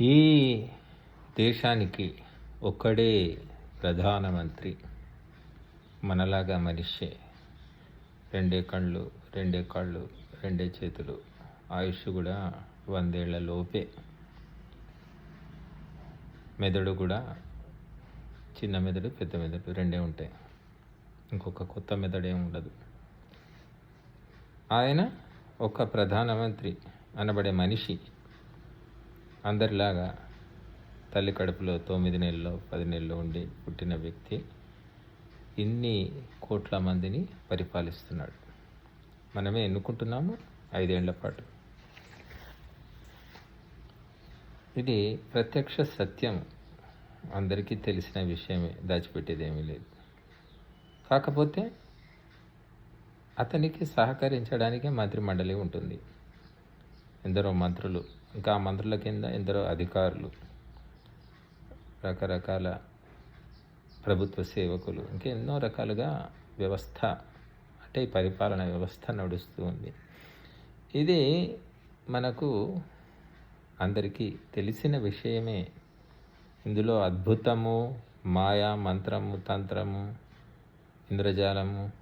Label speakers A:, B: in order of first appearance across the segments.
A: ఈ దేశానికి ఒక్కడే ప్రధానమంత్రి. మనలాగా మనిషే. రెండే కళ్ళు రెండే కాళ్ళు రెండే చేతులు. ఆయుష్ కూడా వందేళ్ళ లోపే. మెదడు కూడా చిన్న మెదడు పెద్ద మెదడు రెండే ఉంటాయి. ఇంకొక కొత్త మెదడు ఉండదు. ఆయన ఒక ప్రధానమంత్రి అనబడే మనిషి. అందరిలాగా తల్లి కడుపులో తొమ్మిది నెలల్లో పది నెలల్లో ఉండి పుట్టిన వ్యక్తి ఇన్ని కోట్ల మందిని పరిపాలిస్తున్నాడు. మనమే ఎన్నుకుంటున్నాము? ఐదేళ్ళ పాటు. ఇది ప్రత్యక్ష సత్యం. అందరికీ తెలిసిన విషయమే. దాచిపెట్టేది ఏమీ లేదు. కాకపోతే అతనికి సహకరించడానికి మంత్రి మండలి ఉంటుంది. ఎందరో మంత్రులు ఇంకా ఆ మంత్రుల కింద ఎందరో అధికారులు రకరకాల ప్రభుత్వ సేవకులు ఇంకా ఎన్నో రకాలుగా వ్యవస్థ అంటే పరిపాలన వ్యవస్థ నడుస్తూ ఉంది. ఇది మనకు అందరికీ తెలిసిన విషయమే. ఇందులో అద్భుతము మాయా మంత్రము తంత్రము ఇంద్రజాలము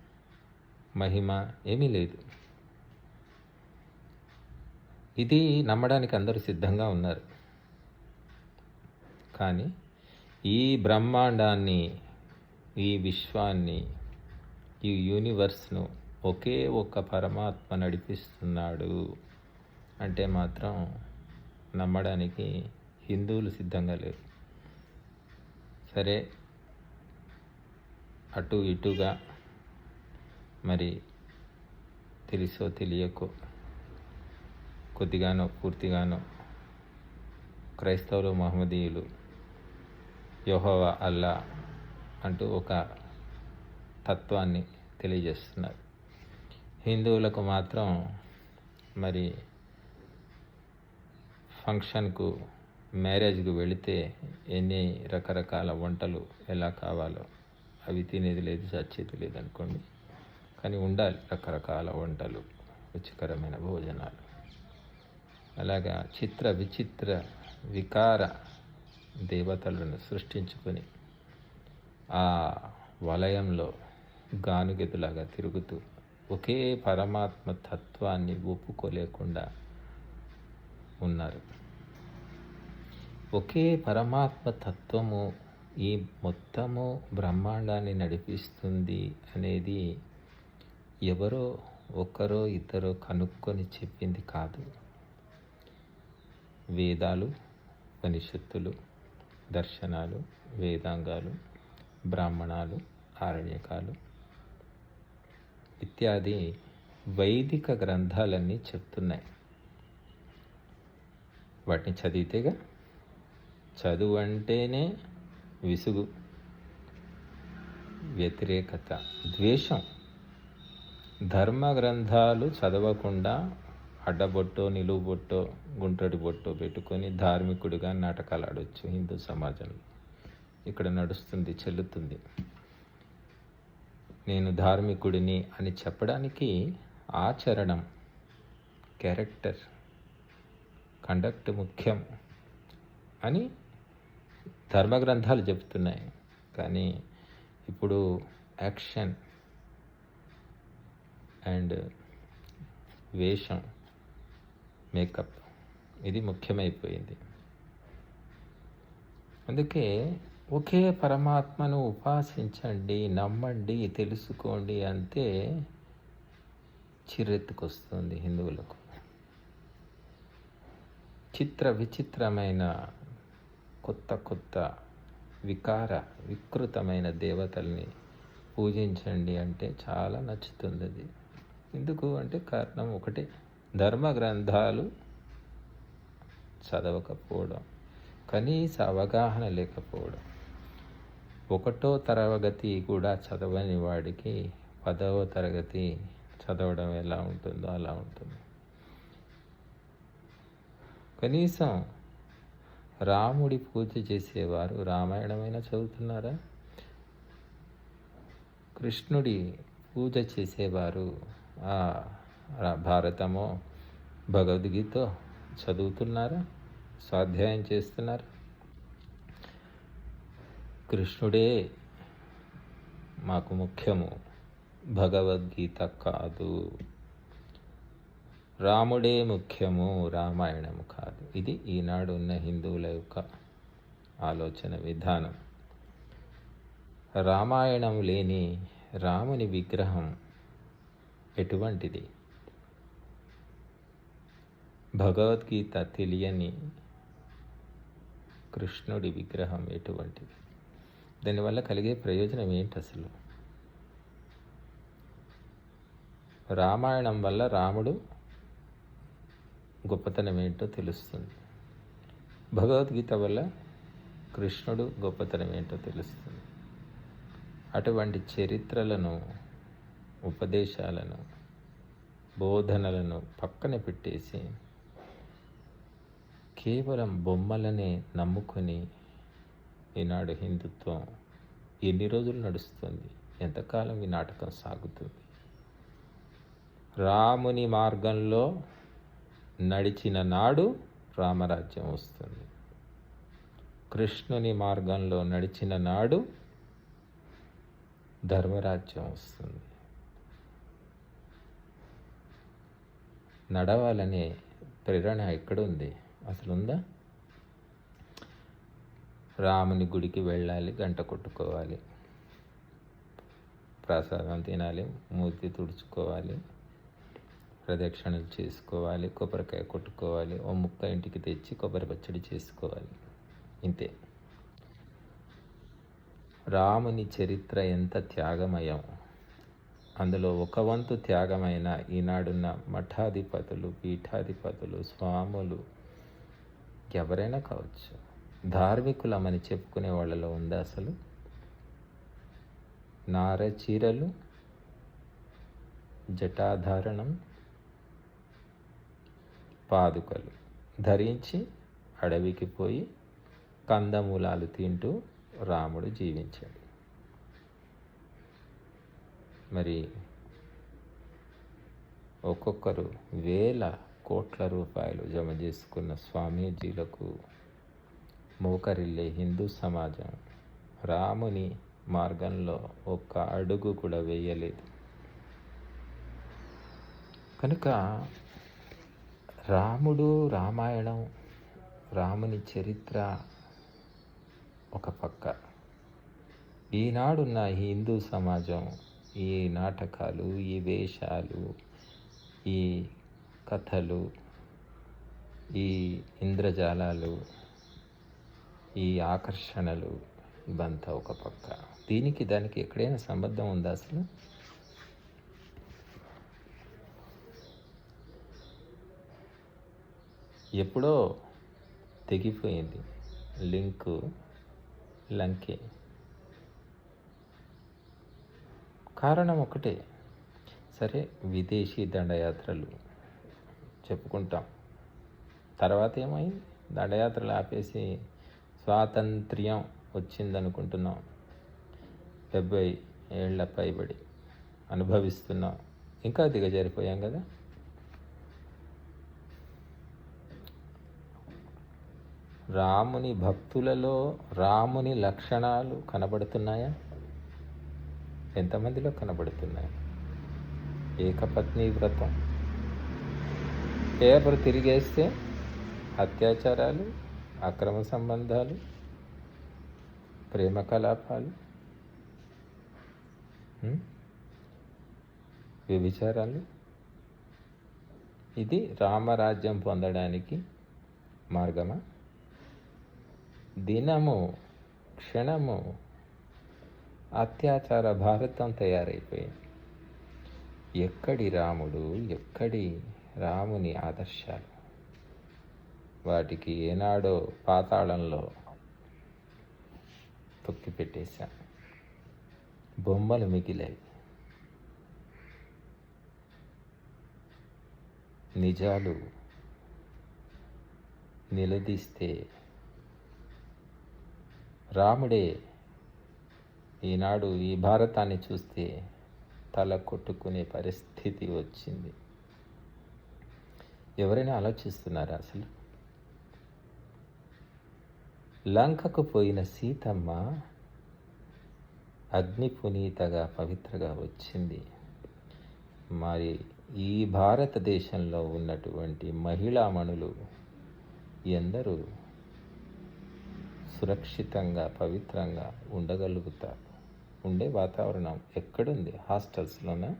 A: మహిమ ఏమీ లేదు. ఇది నమ్మడానికి అందరూ సిద్ధంగా ఉన్నారు. కానీ ఈ బ్రహ్మాండాన్ని ఈ విశ్వాన్ని ఈ యూనివర్స్ను ఒకే ఒక్క పరమాత్మ నడిపిస్తున్నాడు అంటే మాత్రం నమ్మడానికి హిందువులు సిద్ధంగా లేరు. సరే అటు ఇటుగా మరి తెలుసో తెలియకో. కొద్దిగానో పూర్తిగానో క్రైస్తవులు మహమ్మదీయులు యహోవా అల్లా అంటూ ఒక తత్వాన్ని తెలియజేస్తున్నారు. హిందువులకు మాత్రం మరి ఫంక్షన్కు మ్యారేజ్కు వెళితే ఎన్ని రకరకాల వంటలు ఎలా కావాలో అవి తినేది లేదు చచ్చేది లేదు అనుకోండి. కానీ ఉండాలి రకరకాల వంటలు రుచికరమైన భోజనాలు. అలాగా చిత్ర విచిత్ర వికార దేవతలను సృష్టించుకొని ఆ వలయంలో గానుగెదులాగా తిరుగుతూ ఒకే పరమాత్మ తత్వాన్ని ఒప్పుకోలేకుండా ఉన్నారు. ఒకే పరమాత్మ తత్వము ఈ మొత్తము బ్రహ్మాండాన్ని నడిపిస్తుంది అనేది ఎవరో ఒకరో ఇద్దరో కనుక్కొని చెప్పింది కాదు. వేదాలు ఉపనిషత్తులు దర్శనాలు వేదాంగాలు బ్రాహ్మణాలు ఆరణ్యకాలు ఇత్యాది వైదిక గ్రంథాలన్నీ చెప్తున్నాయి. వాటిని చదివితేగా చదువు అంటేనే విసుగు వ్యతిరేకత ద్వేషం. ధర్మ గ్రంథాలు చదవకుండా అడ్డబొట్టో నిలువుబొట్టో గుంటడి బొట్టో పెట్టుకొని ధార్మికుడిగా నాటకాలు ఆడవచ్చు హిందూ సమాజంలో. ఇక్కడ నడుస్తుంది చెల్లుతుంది. నేను ధార్మికుడిని అని చెప్పడానికి ఆచరణం క్యారెక్టర్ కండక్ట్ ముఖ్యం అని ధర్మ గ్రంథాలు చెప్తున్నాయి కానీ ఇప్పుడు యాక్షన్ అండ్ వేషం మేకప్ ఇది ముఖ్యమైపోయింది. అందుకే ఒకే పరమాత్మను ఉపాసించండి నమ్మండి తెలుసుకోండి అంతే చిరెత్తుకొస్తుంది హిందువులకు. చిత్ర విచిత్రమైన కొత్త కొత్త వికార వికృతమైన దేవతల్ని పూజించండి అంటే చాలా నచ్చుతుంది అది ఎందుకు అంటే కారణం ఒకటే. ధర్మ గ్రంథాలు చదవకపోవడం కనీస అవగాహన లేకపోవడం. ఒకటో తరగతి కూడా చదవని వాడికి పదవ తరగతి చదవడం ఎలా ఉంటుందో అలా ఉంటుంది. కనీసం రాముడి పూజ చేసేవారు రామాయణమైనా చదువుతున్నారా? కృష్ణుడి పూజ చేసేవారు భారతమో భగవద్గీత చదువుతున్నారా? స్వాధ్యాయం చేస్తున్నారు? కృష్ణుడే మాకు ముఖ్యము భగవద్గీత కాదు. రాముడే ముఖ్యము రామాయణము కాదు. ఇది ఈనాడు ఉన్న హిందువుల యొక్క ఆలోచన విధానం. రామాయణం లేని రాముని విగ్రహం ఎటువంటిది? భగవద్గీత తెలియని కృష్ణుడి విగ్రహం ఎటువంటిది? దానివల్ల కలిగే ప్రయోజనం ఏంటి అసలు? రామాయణం వల్ల రాముడు గొప్పతనం ఏంటో తెలుస్తుంది. భగవద్గీత వల్ల కృష్ణుడు గొప్పతనం ఏంటో తెలుస్తుంది. అటువంటి చరిత్రలను ఉపదేశాలను బోధనలను పక్కన పెట్టేసి కేవలం బొమ్మలనే నమ్ముకొని ఈనాడు హిందుత్వం ఎన్ని రోజులు నడుస్తుంది? ఎంతకాలం ఈ నాటకం సాగుతుంది? రాముని మార్గంలో నడిచిన నాడు రామరాజ్యం వస్తుంది. కృష్ణుని మార్గంలో నడిచిన నాడు ధర్మరాజ్యం వస్తుంది. నడవాలనే ప్రేరణ ఎక్కడుంది? అసలు ఉందా రాముని గుడికి వెళ్ళాలి గంట కొట్టుకోవాలి. ప్రసాదం తినాలి మూర్తి తుడుచుకోవాలి ప్రదక్షిణలు చేసుకోవాలి కొబ్బరికాయ కొట్టుకోవాలి ఓ ముక్క ఇంటికి తెచ్చి కొబ్బరి పచ్చడి చేసుకోవాలి. ఇంతే. రాముని చరిత్ర ఎంత త్యాగమయం. అందులో ఒక వంతు త్యాగమైన ఈనాడున్న మఠాధిపతులు పీఠాధిపతులు స్వాములు ఎవరైనా కావచ్చు. ధార్మికులమని చెప్పుకునే వాళ్ళలో ఉందా అసలు? నార చీరలు జటాధారణం పాదుకలు. ధరించి అడవికి పోయి కందమూలాలు తింటూ రాముడు జీవించాడు. మరి ఒక్కొక్కరు వేల కోట్ల రూపాయలు జమ చేసుకున్న స్వామీజీలకు మోకరిల్లే హిందూ సమాజం రాముని మార్గంలో ఒక్క అడుగు కూడా వేయలేదు. కనుక రాముడు రామాయణం రాముని చరిత్ర ఒక పక్క. ఈనాడున్న హిందూ సమాజం ఈ నాటకాలు ఈ వేషాలు ఈ కథలు ఈ ఇంద్రజాలాలు ఈ ఆకర్షణలు ఇవంతా ఒక పక్క. దీనికి దానికి ఎక్కడైనా సంబంధం ఉందా అసలు? ఎప్పుడో తెగిపోయింది లింకు లంకే. కారణం ఒకటే సరే విదేశీ దండయాత్రలు. చెప్పుకుంటాం. తర్వాత ఏమైంది? దండయాత్రలు ఆపేసి స్వాతంత్ర్యం వచ్చిందనుకుంటున్నాం. డెబ్బై ఏళ్ళ పైబడి అనుభవిస్తున్నాం. ఇంకా దిగజారిపోయాం కదా? రాముని భక్తులలో రాముని లక్షణాలు కనబడుతున్నాయా? ఎంతమందిలో కనబడుతున్నాయి? ఏకపత్ని వ్రతం. పేపర్ తిరిగేస్తే అత్యాచారాలు అక్రమ సంబంధాలు ప్రేమ కలాపాలు వ్యభిచారాలు. ఇది రామరాజ్యం పొందడానికి మార్గమా? దినము క్షణము అత్యాచార భారతం తయారైపోయింది. ఎక్కడి రాముడు ఎక్కడి రాముని ఆదర్శాలు. వాటికి ఏనాడో పాతాళంలో తొక్కి బొమ్మలు మిగిలాయి. నిజాలు నిలదీస్తే రాముడే ఈనాడు ఈ భారతాన్ని చూస్తే తల కొట్టుకునే పరిస్థితి వచ్చింది. ఎవరైనా ఆలోచిస్తున్నారా అసలు? లంకకు పోయిన సీతమ్మ అగ్ని పునీతగా పవిత్రగా వచ్చింది. మరి ఈ భారతదేశంలో ఉన్నటువంటి మహిళామణులు ఎందరూ సురక్షితంగా పవిత్రంగా ఉండగలుగుతారు ఉండే వాతావరణం ఎక్కడుంది? హాస్టల్స్లోన?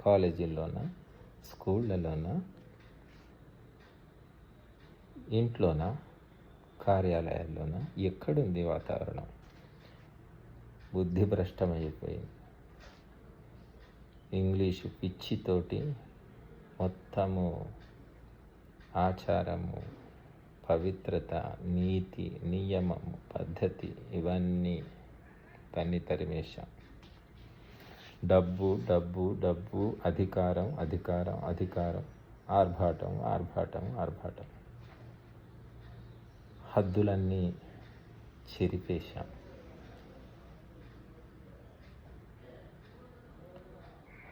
A: కాలేజీల్లోన? స్కూళ్ళలోన? ఇంట్లోన? కార్యాలయాల్లోన? ఎక్కడుంది వాతావరణం? బుద్ధి భ్రష్టమైపోయింది ఇంగ్లీషు పిచ్చితోటి మొత్తము ఆచారము పవిత్రత నీతి నియమము పద్ధతి ఇవన్నీ తన్ని తరిమేశాం. డబ్బు డబ్బు డబ్బు అధికారం అధికారం అధికారం ఆర్భాటం ఆర్భాటం ఆర్భాటం. హద్దులన్నీ చెరిపేశాం.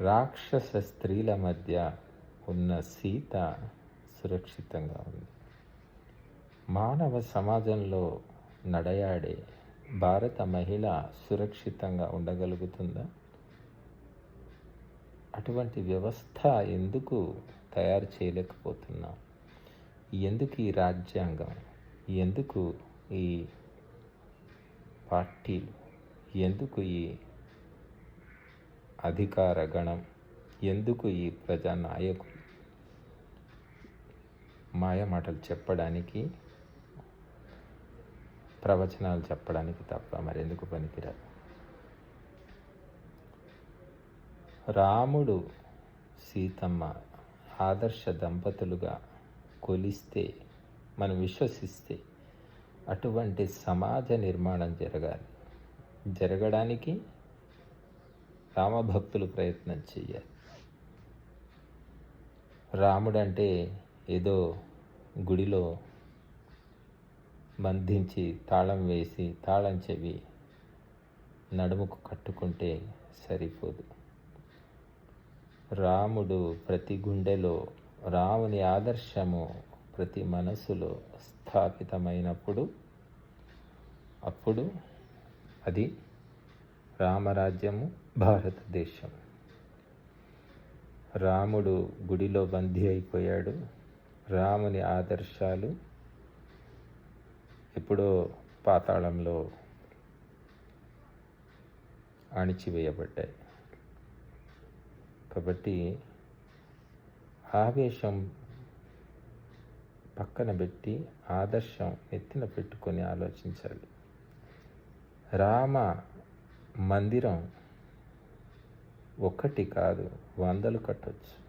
A: రాక్షస స్త్రీల మధ్య ఉన్న సీత సురక్షితంగా ఉంది. మానవ సమాజంలో నడయాడే భారత మహిళ సురక్షితంగా ఉండగలుగుతుందా? అటువంటి వ్యవస్థ ఎందుకు తయారు చేయలేకపోతున్నాం? ఎందుకు ఈ రాజ్యాంగం ఎందుకు ఈ పార్టీలు ఎందుకు ఈ అధికార గణం ఎందుకు ఈ ప్రజానాయకులు? నాయకులు మాయమాటలు చెప్పడానికి ప్రవచనాలు చెప్పడానికి తప్ప మరెందుకు పనికిరాదు. రాముడు సీతమ్మ ఆదర్శ దంపతులుగా కొలిస్తే మనం విశ్వసిస్తే అటువంటి సమాజ నిర్మాణం జరగాలి. జరగడానికి రామభక్తులు ప్రయత్నం చేయాలి. రాముడంటే ఏదో గుడిలో బంధించి తాళం వేసి తాళం చెవి నడుముకు కట్టుకుంటే సరిపోదు. రాముడు ప్రతి గుండెలో రాముని ఆదర్శము ప్రతి మనసులో స్థాపితమైనప్పుడు అప్పుడు అది రామరాజ్యము భారతదేశం. రాముడు గుడిలో బందీ అయిపోయాడు. రాముని ఆదర్శాలు ఎప్పుడో పాతాళంలో అణిచివేయబడ్డాయి. కాబట్టి ఆవేశం పక్కన పెట్టి ఆదర్శం ఎత్తిన పెట్టుకొని ఆలోచించాలి. రామ మందిరం ఒకటి కాదు వందలు కట్టొచ్చు.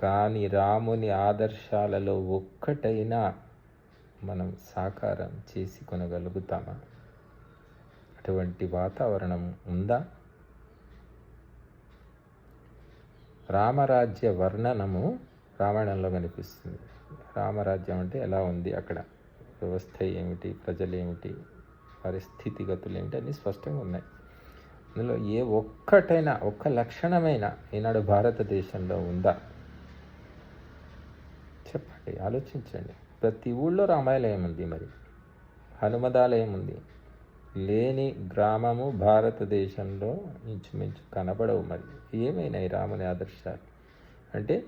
A: కానీ రాముని ఆదర్శాలలో ఒక్కటైనా మనం సాకారం చేసి కొనగలుగుతామా? అటువంటి వాతావరణం ఉందా? రామరాజ్య వర్ణనము రామాయణంలో కనిపిస్తుంది. రామరాజ్యం అంటే ఎలా ఉంది అక్కడ? వ్యవస్థ ఏమిటి ప్రజలు ఏమిటి వారి స్థితిగతులు ఏమిటి అన్నీ స్పష్టంగా ఉన్నాయి. అందులో ఏ ఒక్కటైనా ఒక్క లక్షణమైన ఈనాడు భారతదేశంలో ఉందా? చెప్పండి ఆలోచించండి. ప్రతి ఊళ్ళో రామాలయం ఉంది మరి. హనుమదాలయం ఉంది. లేని గ్రామము భారతదేశంలో ఇంచుమించు కనబడవు మరి. ఏమైనాయి రాముని ఆదర్శాలు? అంటే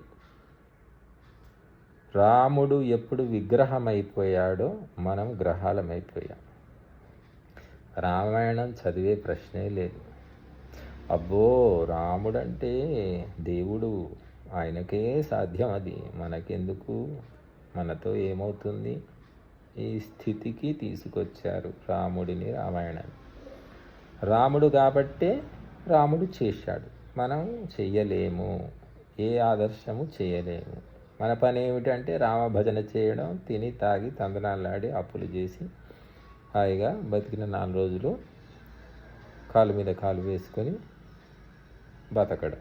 A: రాముడు ఎప్పుడు విగ్రహం అయిపోయాడో మనం గ్రహాలమైపోయాం. రామాయణం చదివే ప్రశ్నే లేదు. అబ్బో రాముడంటే దేవుడు. ఆయనకే సాధ్యం అది. మనకెందుకు? మనతో ఏమవుతుంది? ఈ స్థితికి తీసుకొచ్చారు రాముడిని రామాయణాన్ని. రాముడు కాబట్టే రాముడు చేశాడు. మనం చెయ్యలేము. ఏ ఆదర్శము చేయలేము. మన పని ఏమిటంటే రామ భజన చేయడం తిని తాగి తందనాలాడి అప్పులు చేసి హాయిగా బతికిన నాలుగు రోజులు కాలు మీద కాలు వేసుకొని బతకడం.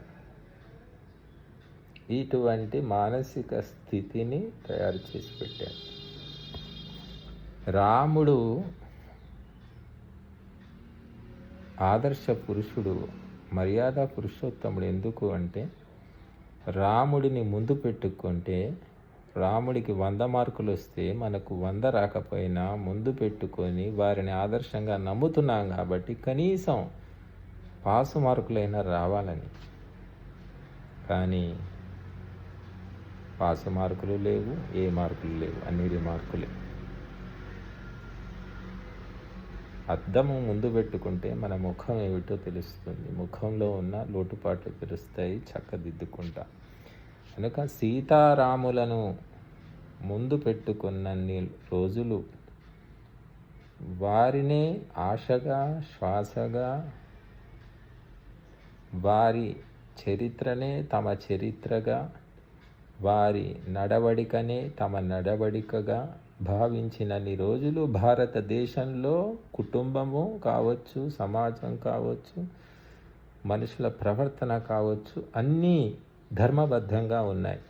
A: ఇటువంటి మానసిక స్థితిని తయారు చేసి పెట్టాడు. రాముడు ఆదర్శ పురుషుడు మర్యాద పురుషోత్తముడు ఎందుకు అంటే రాముడిని ముందు పెట్టుకుంటే రాముడికి వంద మార్కులు వస్తే మనకు వంద రాకపోయినా ముందు పెట్టుకొని వారిని ఆదర్శంగా నమ్ముతున్నాం కాబట్టి కనీసం పాసు మార్కులైనా రావాలని. కానీ పాసు మార్కులు లేవు ఏ మార్కులు లేవు అన్నిటి మార్కులే. అద్దము ముందు పెట్టుకుంటే మన ముఖం ఏమిటో తెలుస్తుంది. ముఖంలో ఉన్న లోటుపాట్లు తెలుస్తాయి చక్కదిద్దుకుంటా. కనుక సీతారాములను ముందు పెట్టుకున్నన్ని రోజులు వారినే ఆశగా శ్వాసగా వారి చరిత్రనే తమ చరిత్రగా వారి నడవడికనే తమ నడవడికగా భావించినన్ని రోజులు భారతదేశంలో కుటుంబము కావచ్చు సమాజం కావచ్చు మనుషుల ప్రవర్తన కావచ్చు అన్నీ ధర్మబద్ధంగా ఉన్నాయి.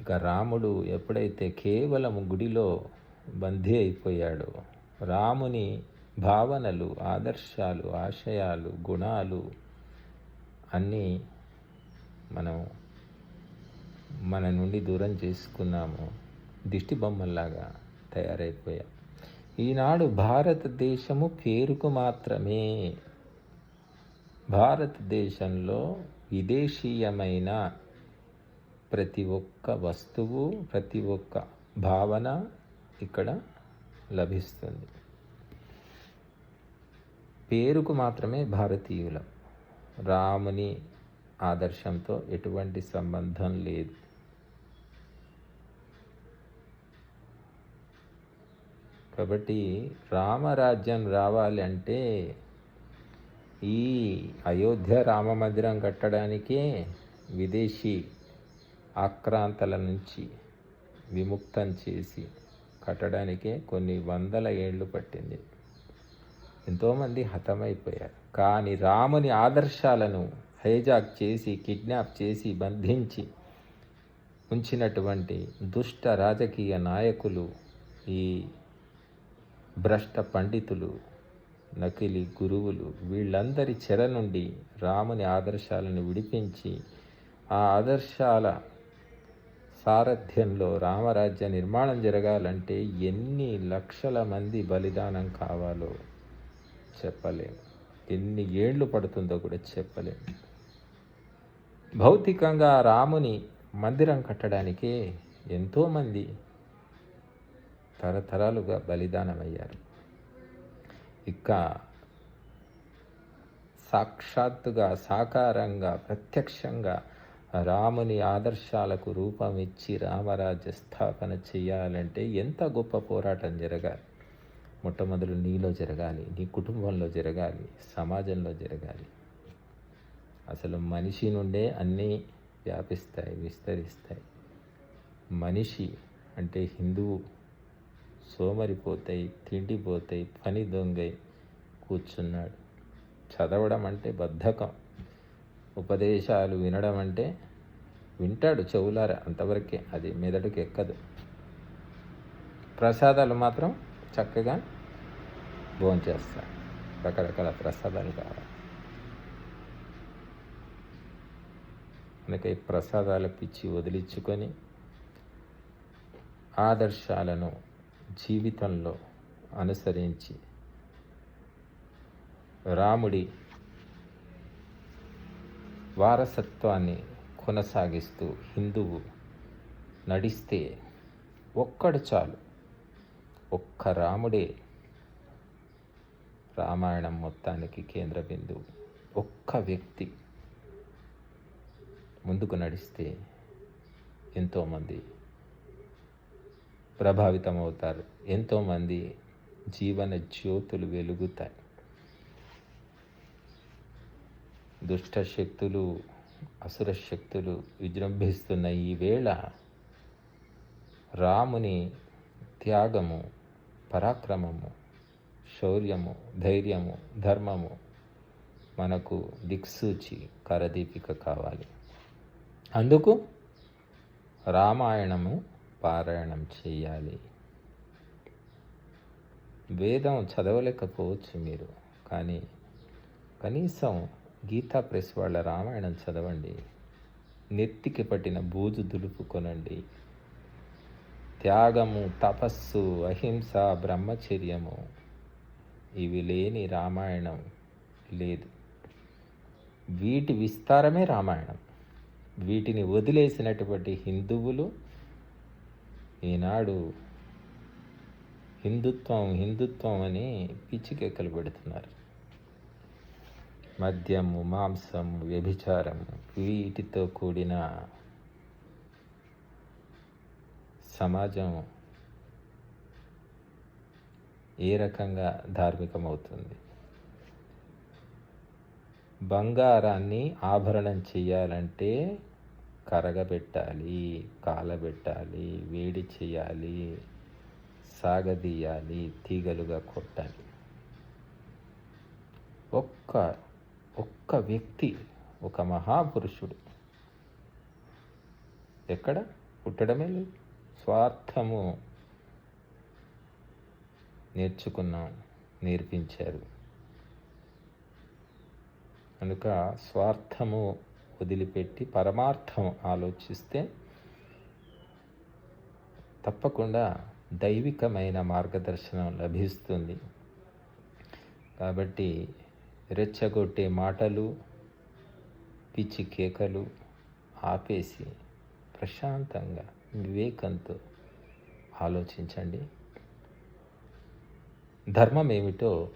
A: ఇక రాముడు ఎప్పుడైతే కేవలం గుడిలో బందీ అయిపోయాడో రాముని భావనలు ఆదర్శాలు ఆశయాలు గుణాలు అన్నీ మనం మన నుండి దూరం చేసుకున్నాము. దిష్టి బొమ్మల్లాగా తయారైపోయాం ఈనాడు భారతదేశము పేరుకు మాత్రమే. భారతదేశంలో విదేశీయమైన ప్రతి ఒక్క వస్తువు ప్రతి ఒక్క భావన ఇక్కడ లభిస్తుంది. పేరుకు మాత్రమే భారతీయులం. రాముని ఆదర్శంతో ఎటువంటి సంబంధం లేదు. కాబట్టి రామరాజ్యం రావాలి అంటే ఈ అయోధ్య రామ మందిరం కట్టడానికే విదేశీ ఆక్రాంతల నుంచి విముక్తం చేసి కట్టడానికే కొన్ని వందల ఏళ్ళు పట్టింది. ఎంతోమంది హతమైపోయారు. కానీ రాముని ఆదర్శాలను హైజాక్ చేసి కిడ్నాప్ చేసి బంధించి ఉంచినటువంటి దుష్ట రాజకీయ నాయకులు ఈ భ్రష్ట పండితులు నకిలీ గురువులు వీళ్ళందరి చెర నుండి రాముని ఆదర్శాలను విడిపించి ఆ ఆదర్శాల సారథ్యంలో రామరాజ్య నిర్మాణం జరగాలంటే ఎన్ని లక్షల మంది బలిదానం కావాలో చెప్పలేము ఎన్ని ఏళ్ళు పడుతుందో కూడా చెప్పలేము భౌతికంగా రాముని మందిరం కట్టడానికే ఎంతోమంది తరతరాలుగా బలిదానమయ్యారు. ఇక సాక్షాత్తుగా సాకారంగా ప్రత్యక్షంగా రాముని ఆదర్శాలకు రూపం ఇచ్చి రామరాజ్య స్థాపన చేయాలంటే ఎంత గొప్ప పోరాటం జరగాలి? మొట్టమొదలు నీలో జరగాలి నీ కుటుంబంలో జరగాలి సమాజంలో జరగాలి. అసలు మనిషి నుండే అన్నీ వ్యాపిస్తాయి విస్తరిస్తాయి. మనిషి అంటే హిందువు సోమరిపోతాయి తిండిపోతాయి పని దొంగై కూర్చున్నాడు. చదవడం అంటే బద్ధకం. ఉపదేశాలు వినడం అంటే వింటాడు చెవులార అంతవరకే అది మెదడుకి ఎక్కదు ప్రసాదాలు మాత్రం చక్కగా భోంచేస్తాడు. రకరకాల ప్రసాదాలు కావాలి. అందుకే ప్రసాదాల పిచ్చి వదిలించుకొని ఆదర్శాలను జీవితంలో అనుసరించి రాముడి వారసత్వాన్ని కొనసాగిస్తూ హిందువు నడిస్తే ఒక్కడు చాలు. ఒక్క రాముడే రామాయణం మొత్తానికి కేంద్ర బిందువు. ఒక్క వ్యక్తి ముందుకు నడిస్తే ఎంతోమంది ప్రభావితం అవుతారు ఎంతోమంది జీవన జ్యోతులు వెలుగుతాయి. దుష్ట శక్తులు అసుర శక్తులు విజృంభిస్తున్న ఈ వేళ రాముని త్యాగము పరాక్రమము శౌర్యము ధైర్యము ధర్మము మనకు దిక్సూచి కరదీపిక కావాలి. అందుకు రామాయణము పారాయణం చేయాలి. వేదం చదవలేకపోవచ్చు మీరు కానీ కనీసం గీతా ప్రెస్ వాళ్ళ రామాయణం చదవండి. నెత్తికి పట్టిన బూజు దులుపుకొనండి. త్యాగము తపస్సు అహింస బ్రహ్మచర్యము ఇవి లేని రామాయణం లేదు. వీటి విస్తారమే రామాయణం. వీటిని వదిలేసినటువంటి హిందువులు ఈనాడు హిందుత్వం హిందుత్వం అని పిచ్చికెక్కలు పెడుతున్నారు. మద్యము మాంసము వ్యభిచారము వీటితో కూడిన సమాజం ఏ రకంగా ధార్మికమవుతుంది? బంగారాన్ని ఆభరణం చేయాలంటే కరగబెట్టాలి కాలబెట్టాలి వేడి చేయాలి సాగదీయాలి తీగలుగా కొట్టాలి. ఒక్క ఒక్క వ్యక్తి ఒక మహాపురుషుడు ఎక్కడ? పుట్టడమే లేదు. స్వార్థము నేర్చుకున్నాం నేర్పించారు. కనుక స్వార్థము వదిలిపెట్టి పరమార్థం ఆలోచిస్తే తప్పకుండా దైవికమైన మార్గదర్శనం లభిస్తుంది. కాబట్టి రెచ్చగొట్టే మాటలు పిచ్చి కేకలు ఆపేసి ప్రశాంతంగా వివేకంతో ఆలోచించండి. ధర్మం ఏమిటో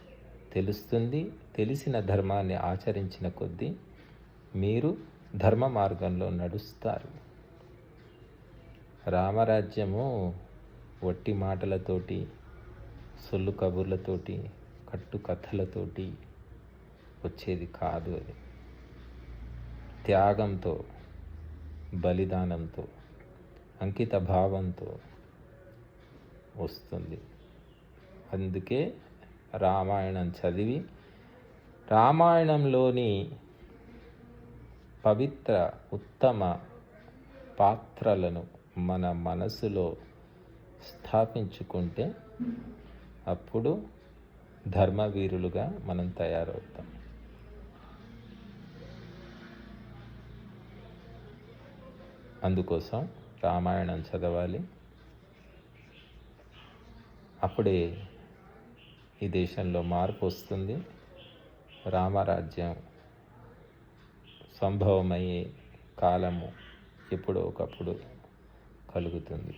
A: తెలుస్తుంది తెలిసిన ధర్మాన్ని ఆచరించిన కొద్దీ మీరు ధర్మ మార్గంలో నడుస్తారు. రామరాజ్యము వట్టి మాటలతోటి సొల్లు కబుర్లతోటి కట్టు కథలతోటి వచ్చేది కాదు అది. త్యాగంతో బలిదానంతో అంకిత భావంతో వస్తుంది. అందుకే రామాయణం చదివి రామాయణంలోని పవిత్ర ఉత్తమ పాత్రలను మన మనసులో స్థాపించుకుంటే అప్పుడు ధర్మవీరులుగా మనం తయారవుతాం. అందుకోసం రామాయణం చదవాలి. అప్పుడే ఈ దేశంలో మార్పు వస్తుంది. రామరాజ్యం సంభవమయ్యే కాలము ఎప్పుడో ఒకప్పుడు కలుగుతుంది.